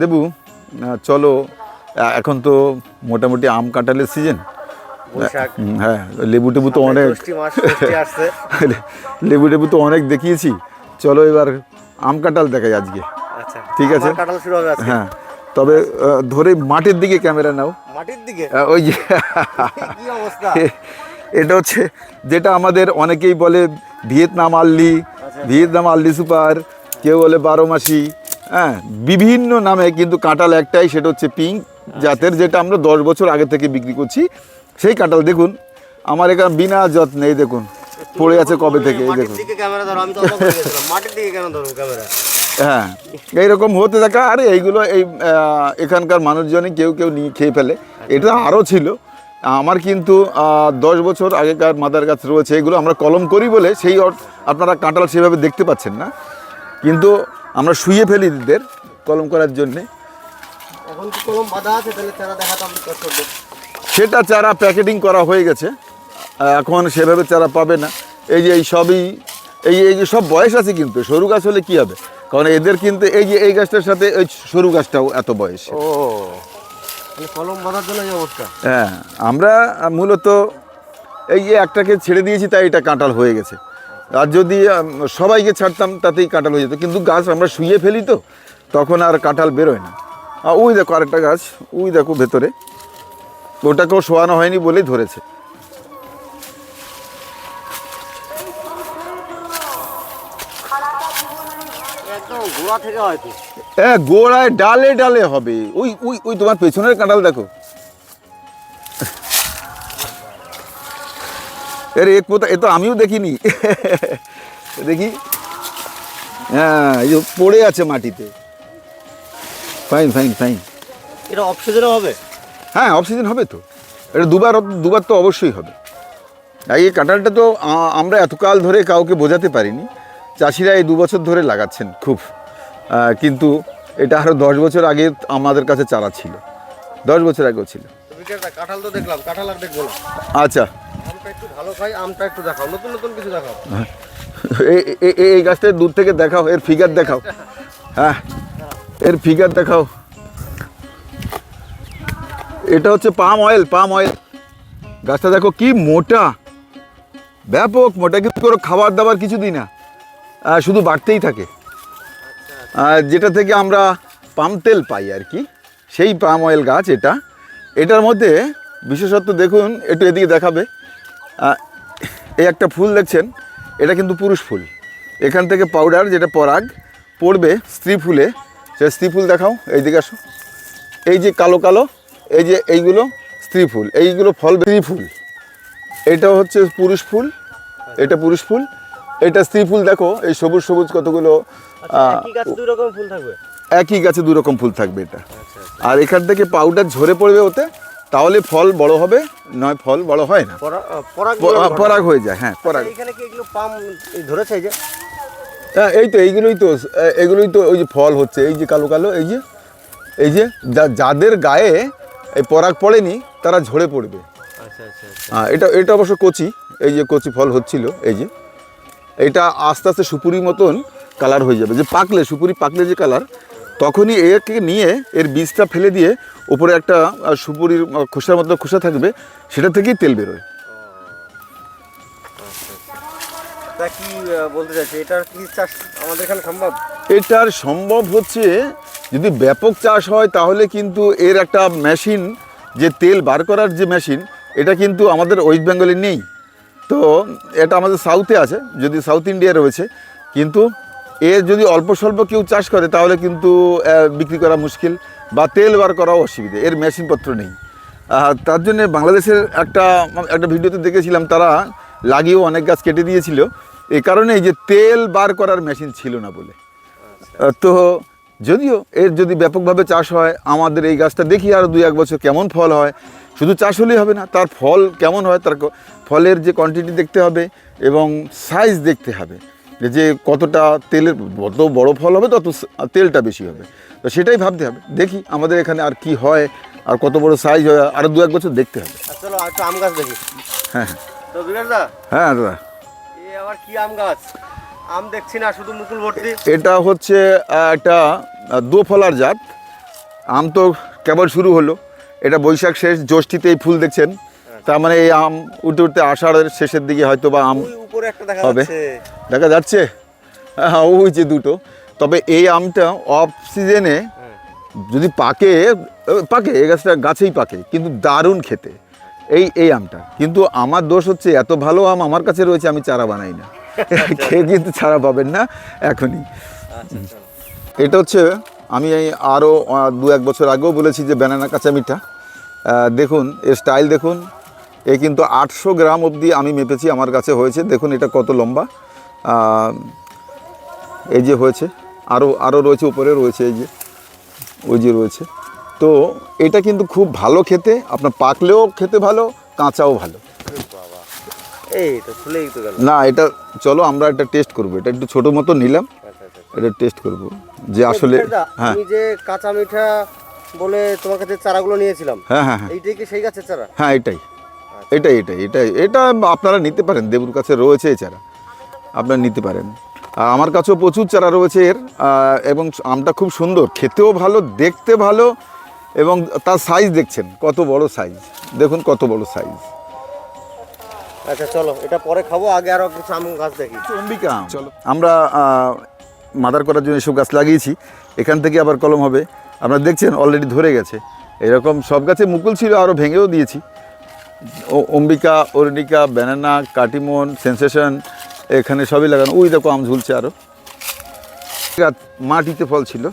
দেবু চলো এখন তো মোটামুটি আম কাঁঠালের সিজন হ্যাঁ লেবু টেবু তো অনেক লেবু টেবু তো অনেক দেখিয়েছি। চলো এবার আম কাঁঠাল দেখাই আজকে। আচ্ছা ঠিক আছে। হ্যাঁ তবে ধরে মাটির দিকে ক্যামেরা নাও। মাটির দিকে? ওই যে এটা হচ্ছে যেটা আমাদের অনেকেই বলে ভিয়েতনাম আল্লি ভিয়েতনাম আল্লি সুপার কেউ বলে বারো মাসি হ্যাঁ বিভিন্ন নামে কিন্তু কাঁঠাল একটাই সেটা হচ্ছে পিঙ্ক জাতের যেটা আমরা দশ বছর আগে থেকে বিক্রি করছি। সেই কাঁটাল দেখুন আমার এখানে বিনা যত্নে এই দেখুন পড়ে আছে কবে থেকে এই দেখুন। দিকে ক্যামেরা ধরো আমি তো অবাক হয়ে হ্যাঁ এইরকম হতে থাকা আরে এইগুলো এই এখানকার মানুষজনই কেউ কেউ নিয়ে খেয়ে ফেলে। এটা আরও ছিল। আমার কিন্তু দশ বছর আগেকার মাদার গাছ রয়েছে এগুলো আমরা কলম করি বলে সেই আপনারা কাঁটাল সেভাবে দেখতে পাচ্ছেন না। কিন্তু আমরা শুয়ে ফেলি এদের কলম করার জন্যে। এখন কি কলম বাঁধা আছে? তাহলে চারা দেখাতাম দর্শকদের সেটা চারা প্যাকেটিং করা হয়ে গেছে। এখন সেভাবে চারা পাবে না। এই যে এই সবই এই এই যে সব বয়স আছে কিন্তু সরু গাছ হলে কী হবে? কারণ এদের কিন্তু এই যে এই গাছটার সাথে ওই সরু গাছটাও এত বয়স। ও কলম বাঁধার জন্য এই অবস্থা। হ্যাঁ আমরা মূলত এই যে একটাকে ছেড়ে দিয়েছি তাই এটা কাঁটাল হয়ে গেছে। আর যদি সবাইকে ছাড়তাম তাতেই কাঁঠাল হয়ে যেত। কিন্তু গাছ আমরা শুয়ে ফেলি তো তখন আর কাঁঠাল বেরোয় না। আর ওই দেখো আরেকটা গাছ ওই দেখো ভেতরে। ওটাকেও শোয়ানো হয়নি বলেই ধরেছে। হ্যাঁ গোড়ায় ডালে ডালে হবে। ওই ওই ওই তোমার পেছনের কাঁঠাল দেখো। এর এক পোতা এ তো আমিও দেখিনি। দেখি। হ্যাঁ এই যে পড়ে আছে মাটিতে। ফাইন ফাইন ফাইন এটা অক্সিজেনও হবে? হ্যাঁ অক্সিজেন হবে তো। এটা দুবার দুবার তো অবশ্যই হবে। এই কাঁঠালটা তো আমরা এতকাল ধরে কাউকে বোঝাতে পারিনি। চাষিরা এই দু বছর ধরে লাগাচ্ছেন খুব। কিন্তু এটা আরও দশ বছর আগে আমাদের কাছে চারা ছিল। দশ বছর আগেও ছিল। বিকেলটা কাঁঠাল তো দেখলাম কাঁঠাল আর দেখব আচ্ছা। একটু এই গাছটা দূর থেকে দেখাও, এর ফিগার দেখাও। হ্যাঁ এর ফিগার দেখাও। এটা হচ্ছে পাম অয়েল পাম অয়েল গাছটা দেখো কি মোটা। ব্যাপক মোটা, কিন্তু কোনো খাবার দাবার কিছু দিই না। শুধু বাড়তেই থাকে। যেটা থেকে আমরা পাম তেল পাই আর কি, সেই পাম অয়েল গাছ এটা। এটার মধ্যে বিশেষত্ব দেখুন, একটু এদিকে দেখাবে। এই একটা ফুল দেখছেন এটা কিন্তু পুরুষ ফুল। এখান থেকে পাউডার যেটা পরাগ পড়বে স্ত্রী ফুলে। সে স্ত্রী ফুল দেখাও এইদিকে আসো। এই যে কালো কালো এই যে এইগুলো স্ত্রী ফুল এইগুলো ফল স্ত্রী ফুল। এটা হচ্ছে পুরুষ ফুল এটা পুরুষ ফুল। এটা স্ত্রী ফুল দেখো এই সবুজ সবুজ কতগুলো থাকবে? একই গাছে দু রকম ফুল থাকবে এটা। আচ্ছা আর এখান থেকে পাউডার ঝরে পড়বে ওতে তাহলে ফল বড় হবে নয় ফল বড় হয় না। পরাগ পরাগ হয়ে যায় হ্যাঁ পরাগ। এখানে কি এগুলো পাম ধরেছে যে? হ্যাঁ এই তো এইগুলোই তো এগুলোই তো ওই যে ফল হচ্ছে এই যে কালো কালো এই যে এই যে যাদের গায়ে এই পরাগ পড়েনি তারা ঝরে পড়বে। আচ্ছা আচ্ছা আচ্ছা। হ্যাঁ এটা এটা অবশ্য কচি এই যে কচি ফল হচ্ছিল এই যে। এটা আস্তে আস্তে সুপুরি মতন কালার হয়ে যাবে যে পাকলে সুপুরি পাকলে যে কালার তখনই একে নিয়ে এর বীজটা ফেলে দিয়ে উপরে একটা সুপুরির খোসার মতো খোসা থাকবে সেটা থেকেই তেল বেরোয়। কি বলতে চাইছি এটার কি চাষ আমাদের এখানে সম্ভব? এটার সম্ভব হচ্ছে যদি ব্যাপক চাষ হয় তাহলে কিন্তু এর একটা মেশিন যে তেল বার করার যে মেশিন এটা কিন্তু আমাদের ওয়েস্ট বেঙ্গলে নেই। তো এটা আমাদের সাউথে আছে যদি সাউথ ইন্ডিয়া রয়েছে কিন্তু এর যদি অল্প স্বল্প কেউ চাষ করে, তাহলে কিন্তু বিক্রি করা মুশকিল বা তেল বার করাও অসুবিধে। এর মেশিনপত্র নেই। তার জন্য বাংলাদেশের একটা একটা ভিডিওতে দেখেছিলাম তারা লাগিয়েও অনেক গাছ কেটে দিয়েছিল। এই কারণেই যে তেল বার করার মেশিন ছিল না বলে। তো যদিও এর যদি ব্যাপকভাবে চাষ হয়, আমাদের এই গাছটা দেখি আরও দুই এক বছর কেমন ফল হয়। শুধু চাষ হলেই হবে না, তার ফল কেমন হয়, তার ফলের যে কোয়ান্টিটি দেখতে হবে এবং সাইজ দেখতে হবে। যে কতটা তেলের যত বড় ফল হবে তত তেলটা বেশি হবে। তো সেটাই ভাবতে হবে। দেখি আমাদের এখানে আর কি হয় আর কত বড় সাইজ হয় আরও দু এক বছর দেখতে হবে। চলো একটা আম গাছ দেখি। হ্যাঁ দা? হ্যাঁ দাদা। আবার কি আম গাছ? আম দেখছি না শুধু মুকুল ভর্তি। এটা হচ্ছে একটা দোফলার জাত। আম তো কেবল শুরু হলো। এটা বৈশাখ শেষ জ্যৈষ্ঠীতেই ফুল দেখছেন। তার মানে এই আম উঠতে উঠতে আষাঢ়ের শেষের দিকে হয়তো বা আম উপরে একটা হবে। দেখা যাচ্ছে? হ্যাঁ ওই যে দুটো। তবে এই আমটা অফ সিজনে হ্যাঁ। যদি পাকে পাকে এই গাছটা গাছেই পাকে কিন্তু দারুণ খেতে। এই এই আমটা। কিন্তু আমার দোষ হচ্ছে এত ভালো আম আমার কাছে রয়েছে আমি চারা বানাই না। খেয়ে কিন্তু চারা পাবেন না এখনই। আচ্ছা এটা হচ্ছে আমি এই আরও দু এক বছর আগেও বলেছি যে ব্যানানা কাঁচা মিঠা দেখুন এর স্টাইল দেখুন। এ কিন্তু আটশো গ্রাম অবধি আমি মেপেছি আমার কাছে হয়েছে। দেখুন এটা কত লম্বা। এই যে হয়েছে আরও আরও রয়েছে উপরে রয়েছে এই যে ওই যে রয়েছে। তো এটা কিন্তু খুব ভালো খেতে আপনার পাকলেও খেতে ভালো কাঁচাও ভালো। না এটা চলো আমরা এটা টেস্ট করব। এটা একটু ছোটো মতো নিলাম এটা টেস্ট করব। যে আসলে হ্যাঁ। যে কাঁচা মিঠা বলে তোমার কাছে চারাগুলো নিয়েছিলাম হ্যাঁ হ্যাঁ হ্যাঁ। এইটাই কি সেই গাছের চারা? হ্যাঁ এটাই। এটাই এটাই এটাই। এটা আপনারা নিতে পারেন দেবুর কাছে রয়েছে চারা। আপনারা নিতে পারেন। আমার কাছেও প্রচুর চারা রয়েছে এর এবং আমটা খুব সুন্দর। খেতেও ভালো দেখতে ভালো এবং তার সাইজ দেখছেন কত বড় সাইজ দেখুন কত বড় সাইজ আচ্ছা চলো এটা পরে খাব আগে আরও কিছু আম গাছ দেখি। অম্বিকা চলো। আমরা মাদার করার জন্য এসব গাছ লাগিয়েছি। এখান থেকে আবার কলম হবে। আপনারা দেখছেন অলরেডি ধরে গেছে। এরকম সব গাছে মুকুল ছিল আরও ভেঙেও দিয়েছি। Ambika Arunika banana Katimon sensation এখানে সবই লাগানো। ওই দেখো আম ঝুলছে আরও মাটিতে ফল ছিল।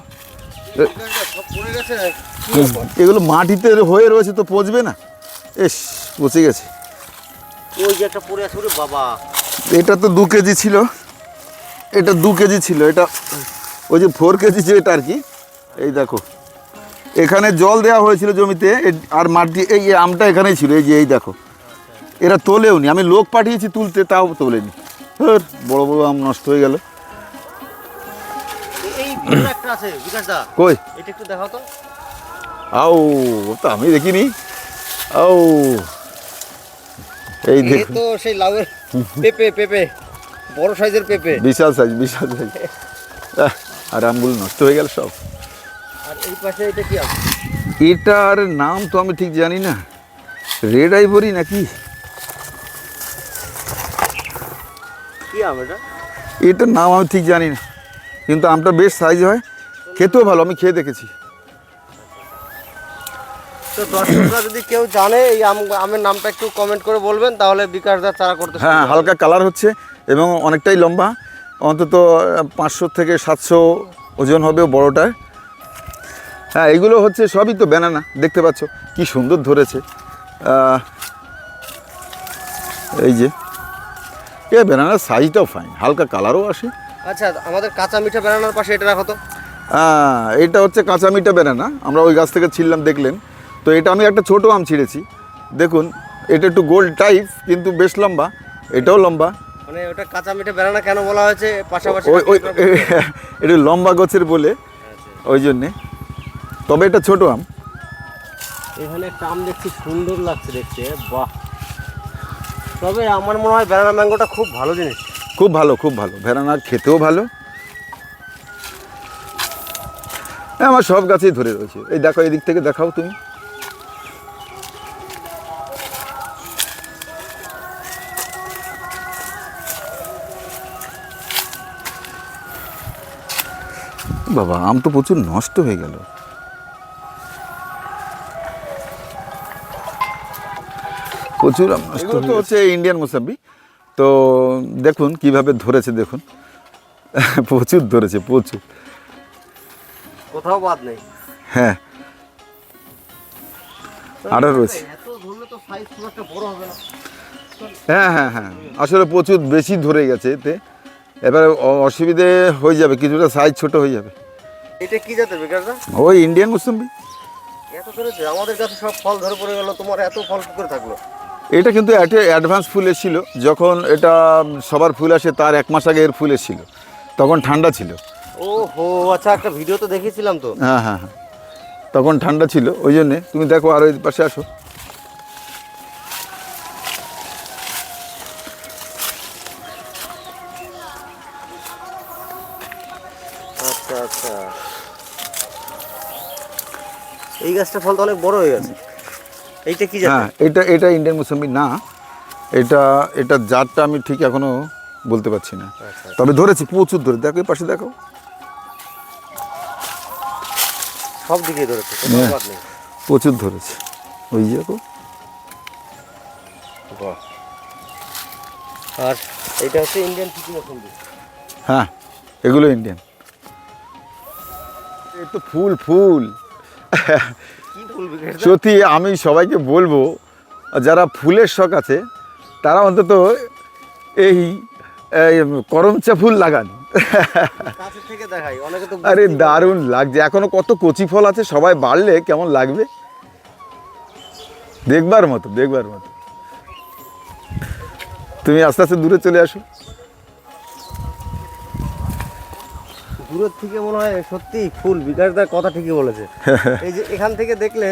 এগুলো মাটিতে হয়ে রয়েছে তো পচবে না? এস পচে গেছে। বাবা। এটা তো দু কেজি ছিল। এটা দু কেজি ছিল। এটা ওই যে ফোর কেজি ছিল এটা আর কি। এই দেখো। এখানে জল দেওয়া হয়েছিল জমিতে আর মাটি এই আমটা এখানেই ছিল এই যে এই দেখো। এরা তোলেও নি আমি লোক পাঠিয়েছি তুলতে তাও তোলেনি। বড় বড় আম নষ্ট হয়ে গেল। কই? আও তো আমি দেখিনি। আও। এই তো সেই লাউয়ের পেঁপে পেঁপে বড় সাইজের পেঁপে। বিশাল সাইজ বিশাল সাইজ। আর আমগুলো নষ্ট হয়ে গেল সব। আর এই পাশে এটা কি আছে? এটার নাম তো আমি ঠিক জানি না। রেড আইভরি নাকি? কি আম এটা? এটার নাম আমি ঠিক জানি না কিন্তু আমটা বেশ সাইজ হয়। খেতেও ভালো আমি খেয়ে দেখেছি। তো দর্শকরা যদি কেউ জানে এই আম আমের নামটা একটু কমেন্ট করে বলবেন তাহলে বিকাশ দা চারা করতে হ্যাঁ হালকা কালার হচ্ছে এবং অনেকটাই লম্বা। অন্তত পাঁচশো থেকে সাতশো ওজন হবে বড়টায় হ্যাঁ এগুলো হচ্ছে সবই তো ব্যানানা দেখতে পাচ্ছ কি সুন্দর ধরেছে। এই যে এ ব্যানানার সাইজটাও ফাইন হালকা কালারও আসে। আচ্ছা আমাদের কাঁচা মিঠা বেড়ানোর পাশে এটা রাখো তো। হ্যাঁ এটা হচ্ছে কাঁচা মিঠা বেনানা আমরা ওই গাছ থেকে ছিললাম দেখলেন। তো এটা আমি একটা ছোট আম ছিঁড়েছি। দেখুন এটা একটু গোল্ড টাইপ কিন্তু বেশ লম্বা এটাও লম্বা। মানে ওটা কাঁচা মিঠা বেড়ানা কেন বলা হয়েছে? পাশাপাশি ওই ওই একটু লম্বা গোছের বলে ওই জন্যে। তবে এটা ছোট আম। এখানে একটা আম দেখছি সুন্দর লাগছে দেখতে বাহ। তবে আমার মনে হয় বেড়ানা ম্যাঙ্গোটা খুব ভালো জিনিস। খুব ভালো খুব ভালো। ভেড়ানা খেতেও ভালো। হ্যাঁ আমার সব গাছেই ধরে রয়েছে। এই দেখো এদিক থেকে দেখাও তুমি। বাবা আম তো প্রচুর নষ্ট হয়ে গেল। প্রচুর তো হচ্ছে ইন্ডিয়ান মোসাম্বি তো দেখুন কীভাবে ধরেছে দেখুন। প্রচুর ধরেছে প্রচুর। কোথাও বাদ নেই। হ্যাঁ। আরও রয়েছে। হ্যাঁ হ্যাঁ হ্যাঁ। আসলে প্রচুর বেশি ধরে গেছে এতে। এবারে অসুবিধে হয়ে যাবে কিছুটা সাইজ ছোট হয়ে যাবে। এটা কি জাতের বিকাশদা? ওই ইন্ডিয়ান মোসাম্বি এত ধরেছে আমাদের কাছে সব ফল ধরে পড়ে গেল তোমার এত ফল করে থাকল? এটা কিন্তু একটা অ্যাডভান্স ফুল এসেছিল যখন এটা সবার ফুল আসে তার এক মাস আগে এর ফুল এসেছিল। তখন ঠান্ডা ছিল। ও হো আচ্ছা একটা ভিডিও তো দেখেছিলাম তো। হ্যাঁ হ্যাঁ হ্যাঁ। তখন ঠান্ডা ছিল ওই জন্যে। তুমি দেখো আর ওই পাশে আসো। আচ্ছা এই গাছটা ফল তো অনেক বড় হয়ে গেছে। এইটা কি হ্যাঁ এটা এটা ইন্ডিয়ান মুসাম্বি না। এটা এটা জাতটা আমি ঠিক এখনও বলতে পারছি না। আচ্ছা তবে ধরেছি প্রচুর ধরে। দেখো এই পাশে দেখো। সব দিকে ধরেছে হ্যাঁ। প্রচুর ধরেছে। ওই দেখো। আর এটা হচ্ছে ইন্ডিয়ান ফিকি মৌসুমি হ্যাঁ এগুলো ইন্ডিয়ান এ তো ফুল ফুল। সত্যি আমি সবাইকে বলব যারা ফুলের শখ আছে তারা অন্তত এই করমচা ফুল লাগান। আরে। দারুণ লাগছে এখনও কত কচি ফল আছে সবাই বাড়লে কেমন লাগবে? দেখবার মতো দেখবার মতো। তুমি আস্তে আস্তে দূরে চলে আসো। দূরের থেকে মনে হয় সত্যি ফুল বিকাশদার কথা ঠিকই বলেছে। এই যে এখান থেকে দেখলে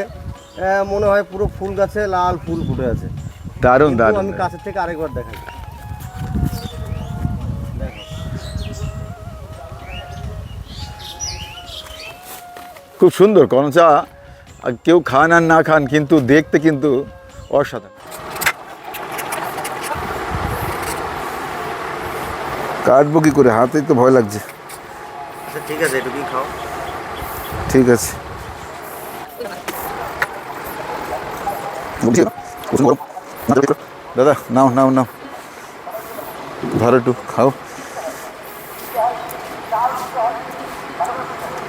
মনে হয় পুরো ফুল গাছে লাল ফুল ফুটে আছে। দারুণ কিন্তু দারুণ। আমি কাছের থেকে আরেকবার দেখাই। খুব সুন্দর করমচা আর কেউ খান আর না খান কিন্তু দেখতে কিন্তু অসাধারণ। কাটবো কি করে? হাতেই তো ভয় লাগছে। ঠিক আছে এটুকুই খাও। ঠিক আছে। দাদা, নাও নাও নাও। ধরো একটু খাও।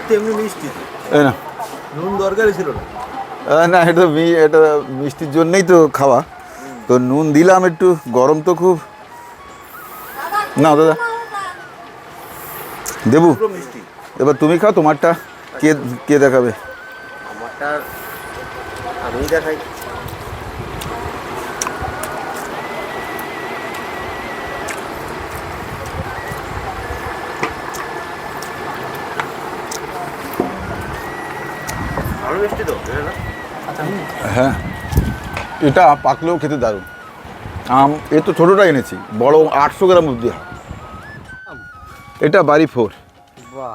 তেমনি মিষ্টি। এই না। নুন দরকারই ছিল না। না এটা এটা মিষ্টির জন্যই তো খাওয়া। তো নুন দিলাম একটু গরম তো খুব। না দাদা। দেবু এবার তুমি খাও তোমারটা কে কে দেখাবে? আমারটা আমি দেখাই? হ্যাঁ এটা পাকলেও খেতে দারুণ। আম এ তো ছোটোটা এনেছি বড় আটশো গ্রাম অবধি হয়। এটা বাড়ি ফোর। বাহ।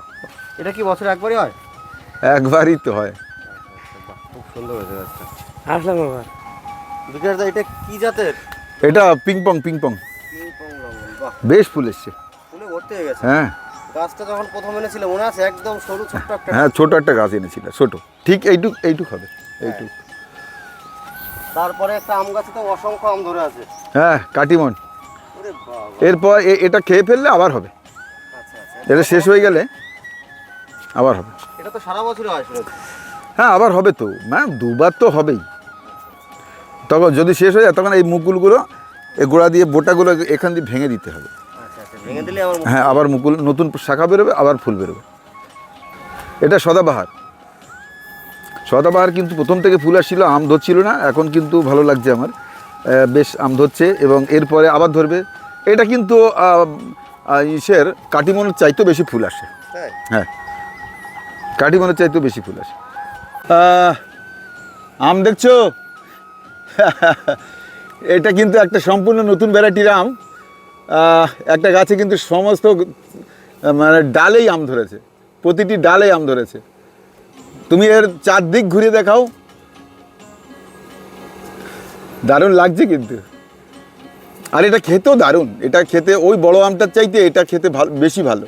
এটা কি বছরে একবারই হয়? একবারই তো হয়। খুব সুন্দর হয়েছে গাছটা। আসলাম বাবা বিকাশ দা এটা কি জাতের? এটা ping pong ping pong pong বেশ ফুল এসছে। ফুলে ভর্তি হয়ে গেছে। হ্যাঁ। গাছটা যখন প্রথম এনেছিল মনে আছে? একদম সরু ছোট্ট একটা হ্যাঁ ছোটো একটা গাছ এনেছিল ছোট। ঠিক এইটুক এইটুক হবে এইটুক। তারপরে একটা আম গাছে তো অসংখ্য আম ধরে আছে। হ্যাঁ কাটিমন। এরপর এ- এটা খেয়ে ফেললে আবার হবে। এটা শেষ হয়ে গেলে আবার হবে। এটা তো সারা বছরই হয় হ্যাঁ আবার হবে তো। ম্যাম দুবার তো হবেই। তখন যদি শেষ হয়ে যায় তখন এই মুকুলগুলো এই গোড়া দিয়ে বোটাগুলো এখান দিয়ে ভেঙে দিতে হবে। আচ্ছা আচ্ছা হ্যাঁ আবার মুকুল নতুন শাখা বেরোবে আবার ফুল বেরোবে। এটা সদাবাহার। সদাবাহার কিন্তু প্রথম থেকে ফুল আসছিল আম ধরছিল না এখন কিন্তু ভালো লাগছে আমার। বেশ আম ধরছে এবং এরপরে আবার ধরবে। এটা কিন্তু ইসের কাটিমনের চাইতেও বেশি ফুল আসে। হ্যাঁ। কাটিমনের চাইতেও বেশি ফুল আসে। আম দেখছ? এটা কিন্তু একটা সম্পূর্ণ নতুন ভ্যারাইটির আম। একটা গাছে কিন্তু সমস্ত মানে ডালেই আম ধরেছে। প্রতিটি ডালেই আম ধরেছে। তুমি এর চারদিক ঘুরে দেখাও। দারুণ লাগছে কিন্তু। আর এটা খেতেও দারুণ। এটা খেতে ওই বড় আমটার চাইতে এটা খেতে ভালো বেশি ভালো।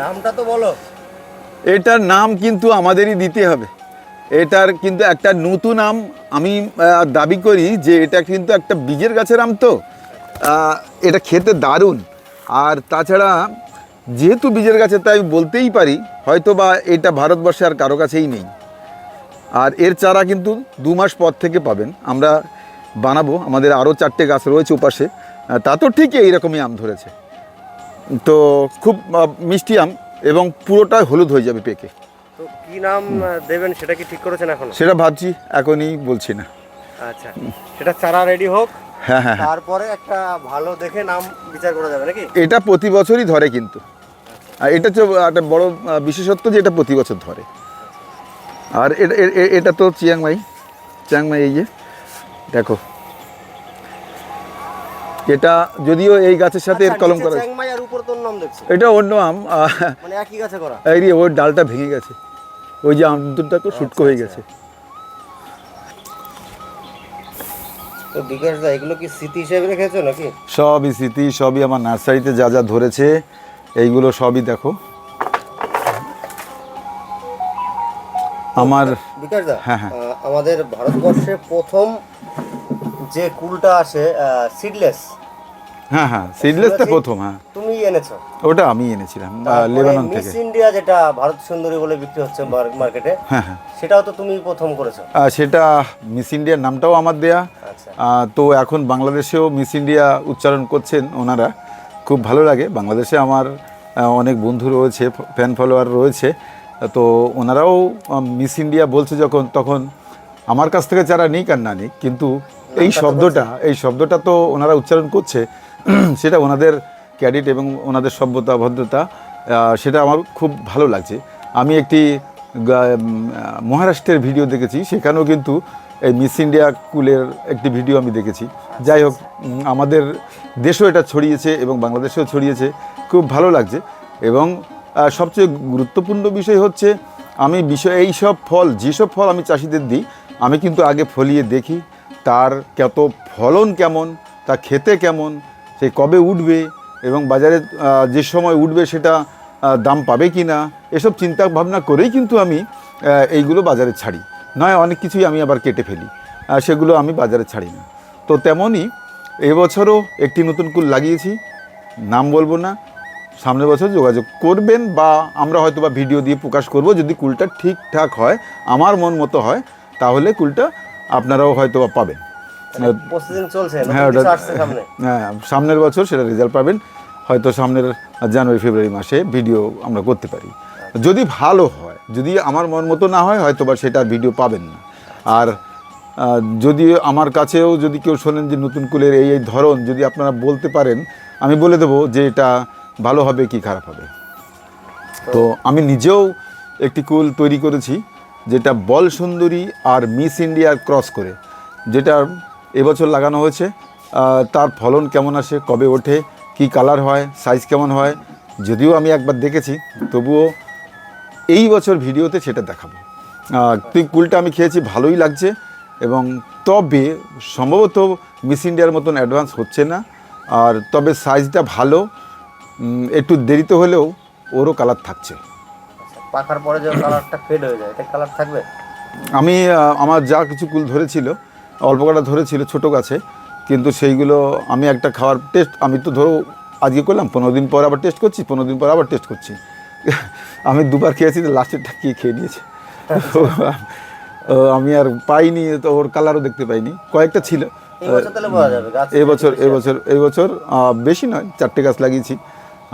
নামটা তো বলো। এটার নাম কিন্তু আমাদেরই দিতে হবে। এটার কিন্তু একটা নতুন আম আমি দাবি করি যে এটা কিন্তু একটা বীজের গাছের আম তো। এটা খেতে দারুণ। আর তাছাড়া যেহেতু বীজের গাছে তাই বলতেই পারি হয়তো বা এটা ভারতবর্ষে আর কারও কাছেই নেই। আর এর চারা কিন্তু দু মাস পর থেকে পাবেন। আমরা বানাবো আমাদের আরও চারটে গাছ রয়েছে ওপাশে। তা তো ঠিকই এইরকমই আম ধরেছে। তো খুব মিষ্টি আম এবং পুরোটাই হলুদ হয়ে যাবে পেকে। তো কি নাম দেবেন? সেটা কি ঠিক করেছেন এখনও? সেটা ভাবছি এখনই বলছি না। আচ্ছা সেটা চারা রেডি হোক। হ্যাঁ হ্যাঁ হ্যাঁ। তারপরে একটা ভালো দেখে নাম বিচার করা যাবে নাকি? এটা প্রতি বছরই ধরে কিন্তু। আর এটা হচ্ছে একটা বড় বিশেষত্ব যে এটা প্রতি বছর ধরে। আর এটা এটা তো চিয়াংমাই চিয়াংমাই এই যে দেখো। এটা যদিও এই গাছের সাথে এর কলম করা এটা অন্য আম আহ, মানে গাছে এই ওর ডালটা ভেঙে গেছে। ওই যে আমদুরটা তো শুটকো হয়ে গেছে। এগুলো কি স্মৃতি হিসেবে রেখেছো নাকি? সবই স্মৃতি সবই আমার নার্সারিতে যা যা ধরেছে এইগুলো সবই দেখো। আমার হ্যাঁ, হ্যাঁ। আমাদের ভারতবর্ষে প্রথম যে কুলটা আসে সিডলেস হ্যাঁ হ্যাঁ সিডলেসটা প্রথম হ্যাঁ। তুমি এনেছো। ওটা আমি এনেছিলাম লেবানন থেকে। মিস ইন্ডিয়া যেটা ভারত সুন্দরী বলে বিক্রি হচ্ছে মার্কেটে হ্যাঁ হ্যাঁ। সেটাও তো তুমি প্রথম করেছ। সেটা মিস ইন্ডিয়ার নামটাও আমার দেয়া। আচ্ছা। তো এখন বাংলাদেশেও মিস ইন্ডিয়া উচ্চারণ করছেন ওনারা। খুব ভালো লাগে। বাংলাদেশে আমার অনেক বন্ধু রয়েছে ফ্যান ফলোয়ার রয়েছে। তো ওনারাও মিস ইন্ডিয়া বলছে যখন তখন আমার কাছ থেকে যারা নিক আর না নিক কিন্তু এই শব্দটা এই শব্দটা তো ওনারা উচ্চারণ করছে সেটা ওনাদের ক্যাডিট এবং ওনাদের সভ্যতা ভদ্রতা সেটা আমার খুব ভালো লাগছে। আমি একটি মহারাষ্ট্রের ভিডিও দেখেছি সেখানেও কিন্তু এই মিস ইন্ডিয়া কুলের একটি ভিডিও আমি দেখেছি। যাই হোক আমাদের দেশও এটা ছড়িয়েছে এবং বাংলাদেশেও ছড়িয়েছে খুব ভালো লাগছে। এবং সবচেয়ে গুরুত্বপূর্ণ বিষয় হচ্ছে আমি বিষয় এই সব ফল, যেসব ফল আমি চাষিদের দিই, আমি কিন্তু আগে ফলিয়ে দেখি তার কত ফলন কেমন, তা খেতে কেমন, সে কবে উঠবে এবং বাজারে যে সময় উঠবে সেটা দাম পাবে কি না এসব চিন্তা ভাবনা করেই কিন্তু আমি এইগুলো বাজারে ছাড়ি। নয়, অনেক কিছুই আমি আবার কেটে ফেলি সেগুলো আমি বাজারে ছাড়ি না। তো তেমনই এবছরও একটি নতুন কুল লাগিয়েছি, নাম বলব না সামনের বছর যোগাযোগ করবেন বা আমরা হয়তো বা ভিডিও দিয়ে প্রকাশ করব যদি কুলটা ঠিকঠাক হয় আমার মন মতো হয় তাহলে কুলটা আপনারাও হয়তো বা পাবেন নতুন হ্যাঁ, ওটা- হ্যাঁ সামনের বছর সেটা রেজাল্ট পাবেন। হয়তো সামনের জানুয়ারি ফেব্রুয়ারি মাসে ভিডিও আমরা করতে পারি। যদি ভালো হয় যদি আমার মন মতো না হয় হয়তো বা সেটা ভিডিও পাবেন না। আর যদি আমার কাছেও যদি কেউ শোনেন যে নতুন কুলের এই এই ধরন যদি আপনারা বলতে পারেন আমি বলে দেবো যে এটা ভালো হবে কি খারাপ হবে? তো আমি নিজেও একটি কুল তৈরি করেছি, যেটা বল সুন্দরী আর মিস ইন্ডিয়ার ক্রস করে, যেটা এবছর লাগানো হয়েছে। তার ফলন কেমন আসে, কবে ওঠে, কি কালার হয়, সাইজ কেমন হয়, যদিও আমি একবার দেখেছি, তবুও এই বছর ভিডিওতে সেটা দেখাবো। তুই কুলটা আমি খেয়েছি, ভালোই লাগছে এবং তবে সম্ভবত মিস ইন্ডিয়ার মতন অ্যাডভান্স হচ্ছে না, আর তবে সাইজটা ভালো একটু দেরিতে হলেও ওরও কালার থাকছে। আচ্ছা, পাকার পরে যে কালারটা ফেড হয়ে যায় এটা কালার থাকবে? আমি আমার যা কিছু কুল ধরেছিল অল্প কটা ধরেছিল ছোটো গাছে কিন্তু সেইগুলো আমি একটা খাওয়ার টেস্ট আমি তো ধরো আজকে করলাম পনেরো দিন পর আবার টেস্ট করছি পনেরো দিন পর আবার টেস্ট করছি। আমি দুবার খেয়েছি লাস্টেরটা কি খেয়ে নিয়েছে? তো আমি আর পাইনি তো ওর কালারও দেখতে পাইনি। কয়েকটা ছিল। এবছর এবছর তাহলে বোঝা যাবে গাছ এই বছর এই বছর এই বছর আহ, বেশি নয় চারটে গাছ লাগিয়েছি।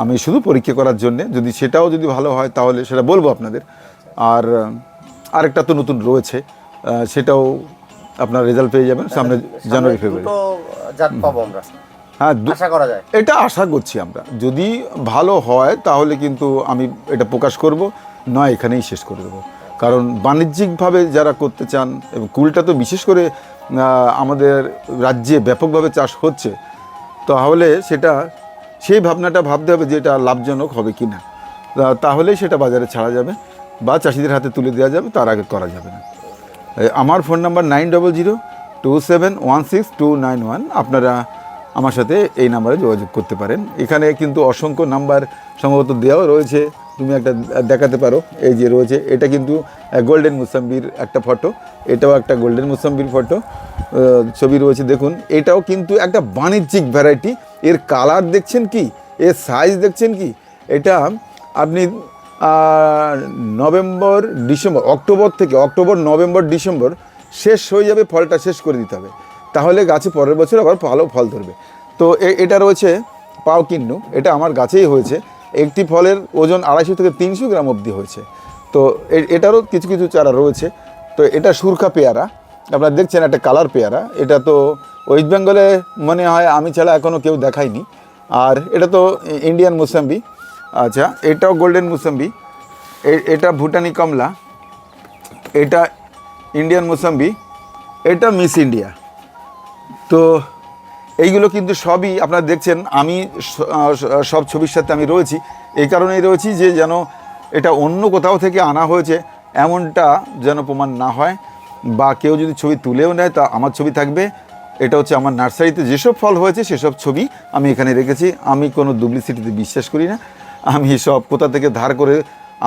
আমি শুধু পরীক্ষা করার জন্যে যদি সেটাও যদি ভালো হয় তাহলে সেটা বলব আপনাদের। আর আরেকটা তো নতুন রয়েছে সেটাও আপনার রেজাল্ট পেয়ে যাবেন সামনে জানুয়ারি ফেব্রুয়ারি জাত পাবো আমরা। হ্যাঁ আশা করা যায়। এটা আশা করছি আমরা। যদি ভালো হয় তাহলে কিন্তু আমি এটা প্রকাশ করব নয় এখানেই শেষ করে দেবো। কারণ বাণিজ্যিকভাবে যারা করতে চান এবং কুলটা তো বিশেষ করে আমাদের রাজ্যে ব্যাপকভাবে চাষ হচ্ছে তাহলে সেটা সেই ভাবনাটা ভাবতে হবে যে এটা লাভজনক হবে কি না তাহলেই সেটা বাজারে ছাড়া যাবে বা চাষিদের হাতে তুলে দেওয়া যাবে, তার আগে করা যাবে না। আমার phone number nine double zero two seven one six two nine one, আপনারা আমার সাথে এই নাম্বারে যোগাযোগ করতে পারেন। এখানে কিন্তু অসংখ্য নাম্বার সম্ভবত দেওয়াও রয়েছে। তুমি একটা দেখাতে পারো। এই যে রয়েছে, এটা কিন্তু গোল্ডেন মুসাম্বির একটা ফটো এটাও একটা গোল্ডেন মুসাম্বির ফটো ছবি রয়েছে, দেখুন। এটাও কিন্তু একটা বাণিজ্যিক ভ্যারাইটি এর কালার দেখছেন কি? এর সাইজ দেখছেন কি? এটা আপনি নভেম্বর ডিসেম্বর অক্টোবর থেকে অক্টোবর নভেম্বর ডিসেম্বর শেষ হয়ে যাবে, ফলটা শেষ করে দিতে হবে। তাহলে গাছে পরের বছর আবার ভালো ফল ধরবে। তো এটা রয়েছে পাও কিন্নু এটা আমার গাছেই হয়েছে। একটি ফলের ওজন আড়াইশো থেকে তিনশো গ্রাম অবধি হয়েছে। তো এটারও কিছু কিছু চারা রয়েছে। তো এটা সুরখা পেয়ারা। আপনারা দেখছেন একটা কালার পেয়ারা। এটা তো ওয়েস্ট বেঙ্গলে মনে হয় আমি ছাড়া এখনও কেউ দেখায়নি। আর এটা তো ইন্ডিয়ান মুসাম্বি। আচ্ছা এটাও গোল্ডেন মুসাম্বি। এটা ভুটানি কমলা। এটা ইন্ডিয়ান মুসাম্বি। এটা মিস ইন্ডিয়া। তো এইগুলো কিন্তু সবই আপনারা দেখছেন, আমি সব ছবির সাথে আমি রয়েছি। এই কারণেই রয়েছি যে যেন এটা অন্য কোথাও থেকে আনা হয়েছে, এমনটা যেন প্রমাণ না হয় বা কেউ যদি ছবি তুলেও নেয়, তা আমার ছবি থাকবে। এটা হচ্ছে আমার নার্সারিতে যেসব ফল হয়েছে, সেসব ছবি আমি এখানে রেখেছি। আমি কোনো ডুপ্লিসিটিতে বিশ্বাস করি না। আমি সব কোথা থেকে ধার করে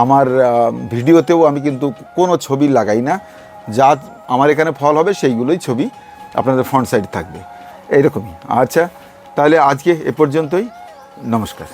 আমার ভিডিওতেও আমি কিন্তু কোনো ছবি লাগাই না। যা আমার এখানে ফল হবে, সেইগুলোই ছবি আপনাদের ফ্রন্ট সাইড থাকবে। এইরকমই। আচ্ছা তাহলে আজকে এ পর্যন্তই। নমস্কার।